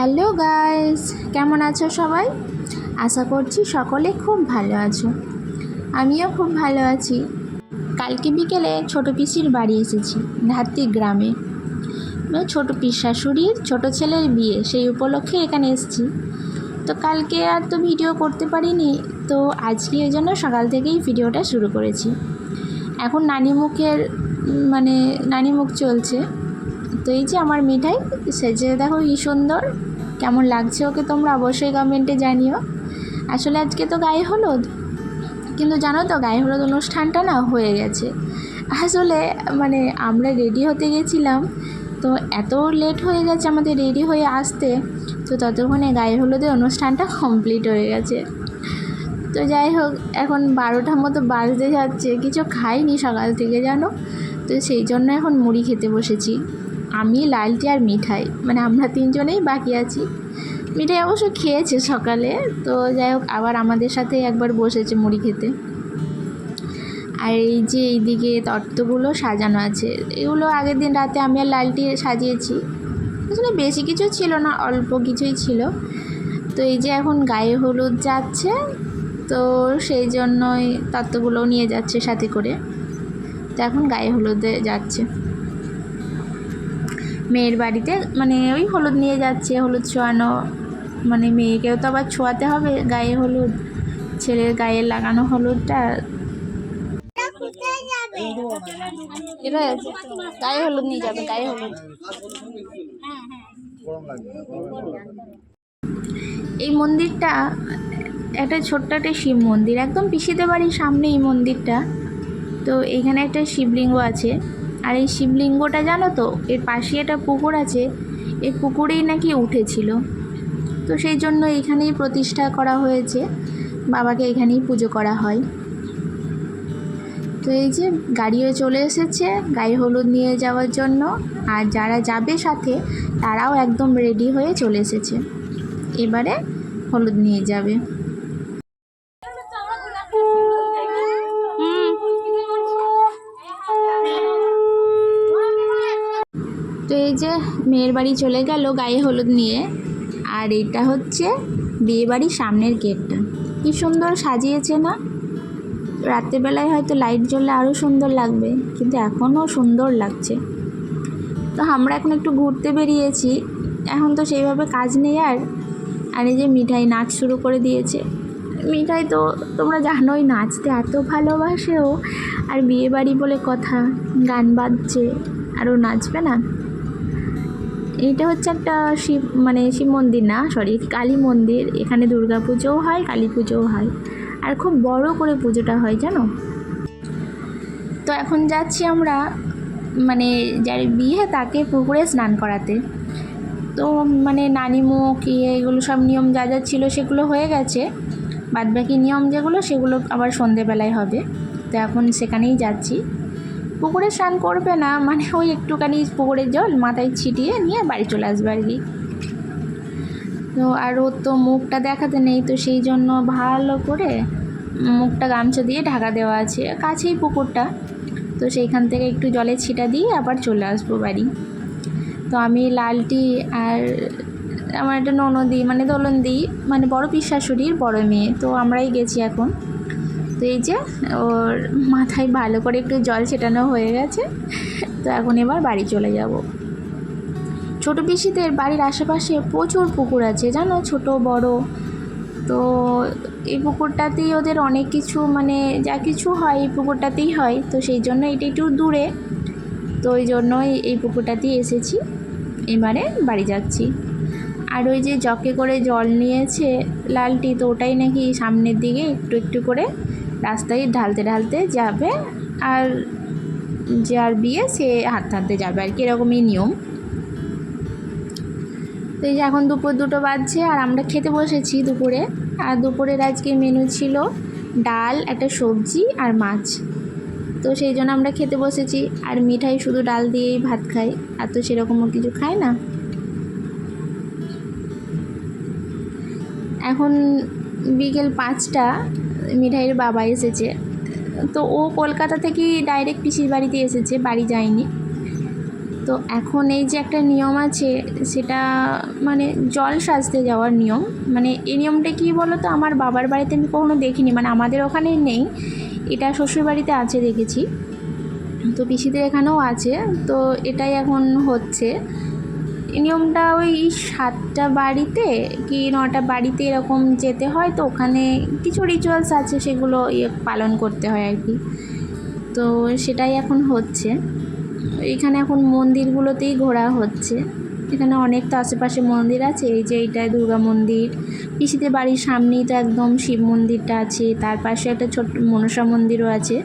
Hello guys, কেমন আছো সবাই? আশা করছি সকলে খুব ভালো আছো। আমিও খুব ভালো আছি। কালকে বিকেলে ছোটো পিসির বাড়ি এসেছি, ধাত্রি গ্রামে। মানে ছোটো পিস শাশুড়ির ছোটো ছেলের বিয়ে, সেই উপলক্ষে এখানে এসেছি। তো কালকে আর তো ভিডিও করতে পারিনি, তো আজকে ওই জন্য সকাল থেকেই ভিডিওটা শুরু করেছি। এখন নানি মুখের মানে নানি মুখ চলছে। তো এই যে আমার মিঠাই সেজে দেখো কি সুন্দর। কেমন লাগছে ওকে তোমরা অবশ্যই কমেন্টে জানিও। আসলে আজকে তো গায়ে হলুদ। কিন্তু জানো তো, গায়ে হলুদ অনুষ্ঠানটা না হয়ে গেছে। আসলে মানে আমরা রেডি হতে গেছিলাম, তো এত লেট হয়ে গেছে আমাদের রেডি হয়ে আসতে, তো ততক্ষণে গায়ে হলুদের অনুষ্ঠানটা কমপ্লিট হয়ে গেছে। তো যাই হোক, এখন বারোটার মতো বাজতে যাচ্ছে, কিছু খাইনি সকাল থেকে জানো। তো সেই জন্য এখন মুড়ি খেতে বসেছি। আমি, লালটি আর মিঠাই। মানে আমরা তিনজনেই বাকি আছি। মিঠাই অবশ্য খেয়েছে সকালে, তো যাই হোক, আবার আমাদের সাথে একবার বসেছে মুড়ি খেতে। আর এই যে এইদিকে তত্ত্বগুলো সাজানো আছে, এগুলো আগের দিন রাতে আমি আর লালটি সাজিয়েছি। আসলে বেশি কিছু ছিল না, অল্প কিছুই ছিল। তো এই যে এখন গায়ে হলুদ যাচ্ছে, তো সেই জন্যই তত্ত্বগুলোও নিয়ে যাচ্ছে সাথে করে। তো এখন গায়ে হলুদে যাচ্ছে। মেয়ের বাড়িতে মানে ওই হলুদ নিয়ে যাচ্ছে, হলুদ ছোঁয়ানো মানে মেয়েকেও তো আবার ছোঁয়াতে হবে, গায়ে হলুদ, ছেলের গায়ে লাগানো হলুদটা। গায়ে হলুদ নিয়ে যাবে, গায়ে হলুদ। এই মন্দিরটা, একটা ছোট্ট একটা শিব মন্দির, একদম পিসিতে বাড়ির সামনে এই মন্দিরটা। তো এখানে একটা শিবলিঙ্গ আছে। আর এই শিবলিঙ্গটা জানো তো, এর পাশে একটা পুকুর আছে, এই পুকুরেই নাকি উঠেছিল। তো সেই জন্য এখানেই প্রতিষ্ঠা করা হয়েছে, বাবাকে এখানেই পুজো করা হয়। তো এই যে গাড়িও চলে এসেছে, গায়ে হলুদ নিয়ে যাওয়ার জন্য, আর যারা যাবে সাথে, তারাও একদম রেডি হয়ে চলে এসেছে। এবারে হলুদ নিয়ে যাবে। তো এই যে মেয়ের বাড়ি চলে গেল গায়ে হলুদ নিয়ে। আর এটা হচ্ছে বিয়ে বাড়ির সামনের গেটটা। কি সুন্দর সাজিয়েছে না? রাত্রেবেলায় হয়তো লাইট জ্বললে আরও সুন্দর লাগবে, কিন্তু এখনও সুন্দর লাগছে। তো আমরা এখন একটু ঘুরতে বেরিয়েছি। এখন তো সেইভাবে কাজ নেই আর। আর এই যে মিঠাই নাচ শুরু করে দিয়েছে। মিঠাই তো তোমরা জানোই নাচতে এত ভালোবাসেও। আর বিয়ে বাড়ি বলে কথা, গান বাজছে আরও নাচবে না। এইটা হচ্ছে একটা শিব মানে শিব মন্দির না সরি কালী মন্দির। এখানে দুর্গা পুজোও হয়, কালী পুজোও হয়। আর খুব বড় করে পুজোটা হয়, জানো? তো এখন যাচ্ছি আমরা মানে যার বিয়ে তাকে পুকুরে স্নান করাতে। তো মানে নানিমুখ ইয়ে এগুলো সব নিয়ম যা যা ছিল সেগুলো হয়ে গেছে। বাদবাকি নিয়ম যেগুলো, সেগুলো আবার সন্ধেবেলায় হবে। তো এখন সেখানেই যাচ্ছি। পুকুরে স্নান করবে না মানে ওই একটুখানি পুকুরের জল মাথায় ছিটিয়ে নিয়ে বাড়ি চলে আসবে আর কি। তো আর ওর তো মুখটা দেখাতে নেই, তো সেই জন্য ভালো করে মুখটা গামছা দিয়ে ঢাকা দেওয়া আছে, কাছেই পুকুরটা। তো সেইখান থেকে একটু জলে ছিটা দিয়ে আবার চলে আসব বাড়ি। তো আমি লালটি আর আমার একটা ননদি মানে দোলনদি মানে বড় পিসাশুড়ির বড় মেয়ে, তো আমরাই গেছি এখন। তো এই যে ওর মাথায় ভালো করে একটু জল ছেটানো হয়ে গেছে। তো এখন এবার বাড়ি চলে যাব। ছোটো পিসিদের বাড়ির আশেপাশে প্রচুর পুকুর আছে, জানো? ছোট, বড়। তো এই পুকুরটাতেই ওদের অনেক কিছু মানে যা কিছু হয় এই পুকুরটাতেই হয়। তো সেই জন্য এটা একটু দূরে। তো ওই জন্যই এই পুকুরটাতেই এসেছি। এবারে বাড়ি যাচ্ছি। আর ওই যে জকে করে জল নিয়েছে লালটি, তো ওটাই নাকি সামনের দিকে একটু একটু করে রাস্তায় ঢালতে ঢালতে যাবে আর যার বিয়ে সে হাঁটতে হাঁটতে যাবে আর কি, এরকমই নিয়ম। তো এই যে এখন দুপুর দুটো বাজছে আর আমরা খেতে বসেছি দুপুরে। আর দুপুরের আজকে মেনু ছিল ডাল, একটা সবজি আর মাছ। তো সেই জন্য আমরা খেতে বসেছি। আর মিঠাই শুধু ডাল দিয়েই ভাত খাই। আর তো সেরকমও কিছু খায় না। এখন বিকেল পাঁচটা। মিঠাইয়ের বাবা এসেছে। তো ও কলকাতা থেকেই ডাইরেক্ট পিসির বাড়িতে এসেছে, বাড়ি যায়নি। তো এখন এই যে একটা নিয়ম আছে, সেটা মানে জল সাজতে যাওয়ার নিয়ম। মানে এই নিয়মটা কী বলো তো আমার বাবার বাড়িতে আমি কখনো দেখিনি মানে আমাদের ওখানে নেই। এটা শ্বশুর বাড়িতে আছে দেখেছি। তো পিসিদের এখানেও আছে। তো এটাই এখন হচ্ছে। নিয়মটা ওই সাতটা বাড়িতে কি নটা বাড়িতে এরকম যেতে হয়, তো ওখানে কিছু রিচুয়ালস আছে সেগুলো ইয়ে পালন করতে হয় আর কি। তো সেটাই এখন হচ্ছে। এখানে এখন মন্দিরগুলোতেই ঘোরা হচ্ছে। এখানে অনেক তো আশেপাশে মন্দির আছে, এই যে এইটায় দুর্গা মন্দির। পিসিদের বাড়ির সামনেই তো একদম শিব মন্দিরটা আছে, তার পাশে একটা ছোট্ট মনসা মন্দিরও আছে।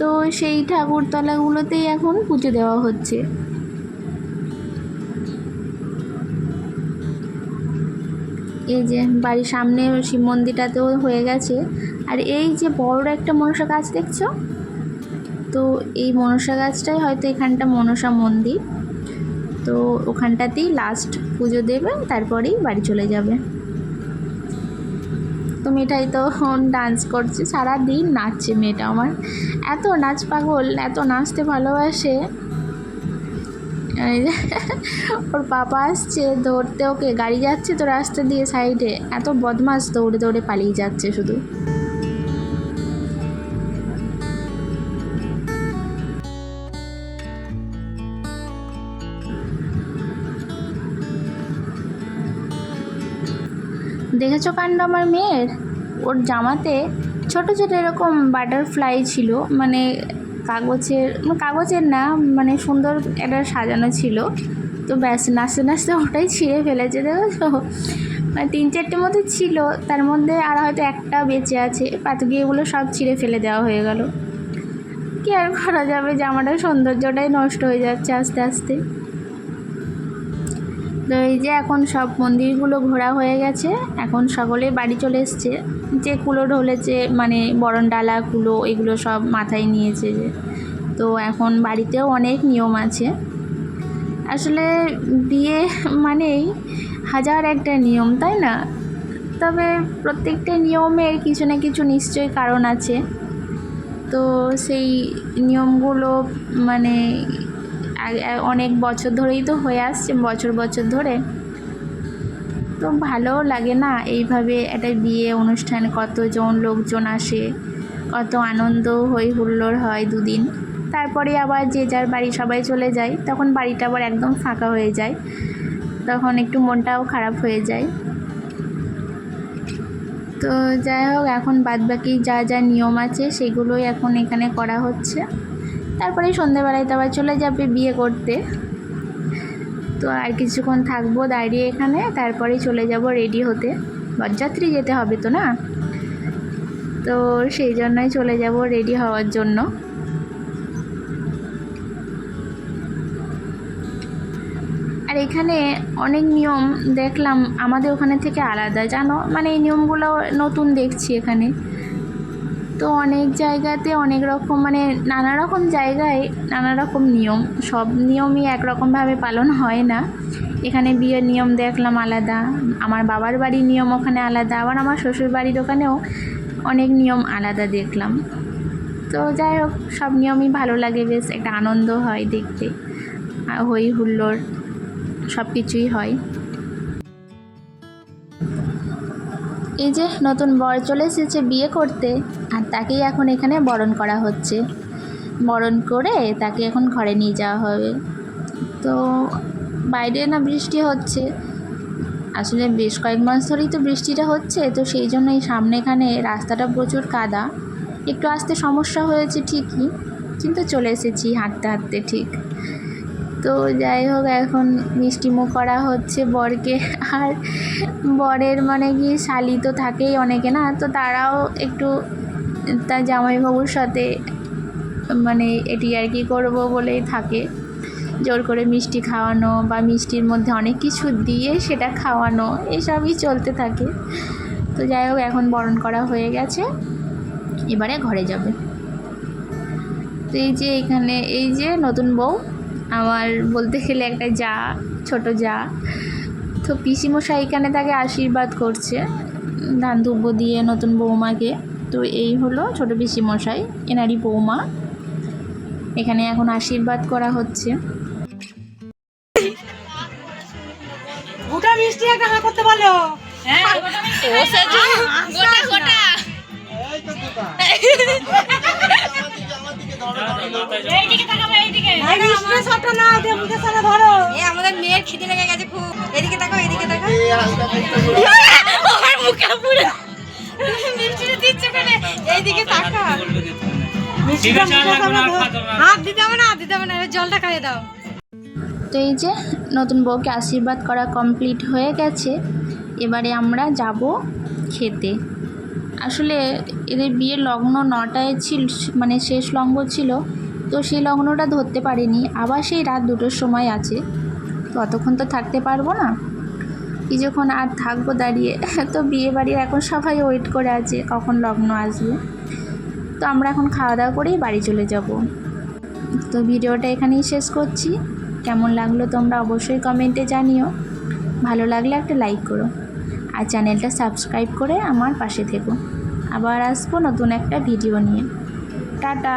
তো সেই ঠাকুরতলাগুলোতেই এখন পুজো দেওয়া হচ্ছে। এই যে বাড়ির সামনে শিব মন্দিরটাতেও হয়ে গেছে। আর এই যে বড় একটা মনসা গাছ দেখছ? তো এই মনসা গাছটাই হয়তো এখানটা মনসা মন্দির। তো ওখানটাতেই লাস্ট পুজো দেবে, তারপরেই বাড়ি চলে যাবে। তো মেয়েটাই তো ডান্স করছে, সারাদিন নাচছে মেয়েটা আমার। এত নাচ পাগল, এত নাচতে ভালোবাসে। ওর পাপা আসছে, দৌড়তে ওকে গাড়ি যাচ্ছে তো রাস্তা দিয়ে সাইডে এত বদমাস দৌড়ে দৌড়ে পালিয়ে যাচ্ছে শুধু। দেখেছ কাণ্ড আমার মেয়ের? ওর জামাতে ছোট ছোট এরকম বাটারফ্লাই ছিল মানে কাগজের কাগজের না মানে সুন্দর একটা সাজানো ছিল। তো ব্যাস, নাচতে নাচতে ওটাই ছিঁড়ে ফেলেছে, দেখো। মানে তিন চারটে মধ্যে ছিল, তার মধ্যে আর হয়তো একটা বেঁচে আছে। পাত গিয়েগুলো সব ছিঁড়ে ফেলে দেওয়া হয়ে গেল। কী আর করা যাবে? জামাটার সৌন্দর্যটাই নষ্ট হয়ে যাচ্ছে আস্তে আস্তে। তো এই যে এখন সব মন্দিরগুলো ঘোরা হয়ে গেছে, এখন সকলে বাড়ি চলে এসছে। যে কুলো ঢলেছে মানে বরণ ডালা কুলো, এগুলো সব মাথায় নিয়েছে যে। তো এখন বাড়িতেও অনেক নিয়ম আছে। আসলে বিয়ে মানেই হাজার একটা নিয়ম, তাই না? তবে প্রত্যেকটা নিয়মের কিছু না কিছু নিশ্চয়ই কারণ আছে। তো সেই নিয়মগুলো মানে অনেক বছর ধরেই তো হয়ে আসছে, বছর বছর ধরে। তো ভালোও লাগে না এইভাবে একটা বিয়ে অনুষ্ঠান, কতজন লোকজন আসে, কত আনন্দ হই হুল্লোড় হয় দুদিন। তারপরে আবার যে যার বাড়ি সবাই চলে যায়, তখন বাড়িটা আবার একদম ফাঁকা হয়ে যায়। তখন একটু মনটাও খারাপ হয়ে যায়। তো যাই হোক, এখন বাদবাকি যা যা নিয়ম আছে, সেগুলোই এখন এখানে করা হচ্ছে। তারপরে সন্ধেবেলায় তো আবার চলে যাবে বিয়ে করতে। তো আর কিছুক্ষণ থাকব দাঁড়িয়ে এখানে তারপরে চলে যাব রেডি হতে। বরযাত্রী যেতে হবে তো না? তো সেই জন্যই চলে যাব রেডি হওয়ার জন্য। আর এখানে অনেক নিয়ম দেখলাম, আমাদের ওখানে থেকে আলাদা। জানো? মানে এই নিয়মগুলো নতুন দেখছি এখানে। তো অনেক জায়গাতে অনেক রকম মানে নানা রকম জায়গায় নানা রকম নিয়ম। সব নিয়মই একরকমভাবে পালন হয় না। এখানে বিয়ের নিয়ম দেখলাম আলাদা, আমার বাবার বাড়ির নিয়ম ওখানে আলাদা, আবার আমার শ্বশুর বাড়ির ওখানেও অনেক নিয়ম আলাদা দেখলাম। তো যাই হোক, সব নিয়মই ভালো লাগে, বেশ একটা আনন্দ হয় দেখতে। হই হুল্লোড় সব কিছুই হয়। এই যে নতুন বর চলে এসেছে বিয়ে করতে, আর তাকেই এখন এখানে বরণ করা হচ্ছে। বরণ করে তাকে এখন ঘরে নিয়ে যাওয়া হবে। তো বাইরে না বৃষ্টি হচ্ছে। আসলে বেশ কয়েক মাস ধরেই তো বৃষ্টিটা হচ্ছে, তো সেই জন্য এই সামনে এখানে রাস্তাটা প্রচুর কাদা। একটু আসতে সমস্যা হয়েছে ঠিকই, কিন্তু চলে এসেছি হাঁটতে হাঁটতে ঠিক। তো যাই হোক, এখন মিষ্টিমুখ করা হচ্ছে বরকে। আর বরের মানে কি, শালি তো থাকেই অনেকে না? তো তারাও একটু তার জামাইবাবুর সাথে মানে এটি আর কি করব বলেই থাকে। জোর করে মিষ্টি খাওয়ানো বা মিষ্টির মধ্যে অনেক কিছু দিয়ে সেটা খাওয়ানো, এসবই চলতে থাকে। তো যাই হোক, এখন বরণ করা হয়ে গেছে। এবারে ঘরে যাবে। তো এই যে এখানে, এই যে নতুন বউ। আমার বলতে গেলে একটা যা ছোট যা। তো পিসিমশাই এখানে তাকে আশীর্বাদ করছে ধান দিয়ে নতুন বৌমাকে। তো এই হলো ছোট পিসিমশাই এনারই বৌমা। এখানে এখন আশীর্বাদ করা হচ্ছে। মিষ্টি সবটা না সামনে ধরো। এ আমাদের মেয়ের খিদে লেগে গেছে খুব। এদিকে তাকাও এদিকে তাকাও। আমার মুখে পুরো মিষ্টিটা দিচ্ছ কেন এইদিকে তাকা। হাত দিতে হবে না হাত দিতে হবে না জলটা খাইয়ে দাও। তো এই যে নতুন বউকে আশীর্বাদ করা কমপ্লিট হয়ে গেছে এবারে আমরা যাব খেতে। আসলে এদের বিয়ের লগ্ন নটায় ছিল মানে শেষ লগ্ন ছিল তো সেই লগ্নটা ধরতে পারিনি। আবার সেই রাত দুটোর সময় আছে। তো অতক্ষণ তো থাকতে পারব না। কিছুক্ষণ আর থাকব দাঁড়িয়ে। তো বিয়ে বাড়ির এখন সবাই ওয়েট করে আছে, কখন লগ্ন আসবে। তো আমরা এখন খাওয়া দাওয়া করেই বাড়ি চলে যাব। তো ভিডিওটা এখানেই শেষ করছি। কেমন লাগল তোমরা অবশ্যই কমেন্টে জানিও। ভালো লাগলে একটা লাইক করো। আর চ্যানেলটা সাবস্ক্রাইব করে আমার পাশে থেকো। আবার আসব নতুন একটা ভিডিও নিয়ে। টাটা!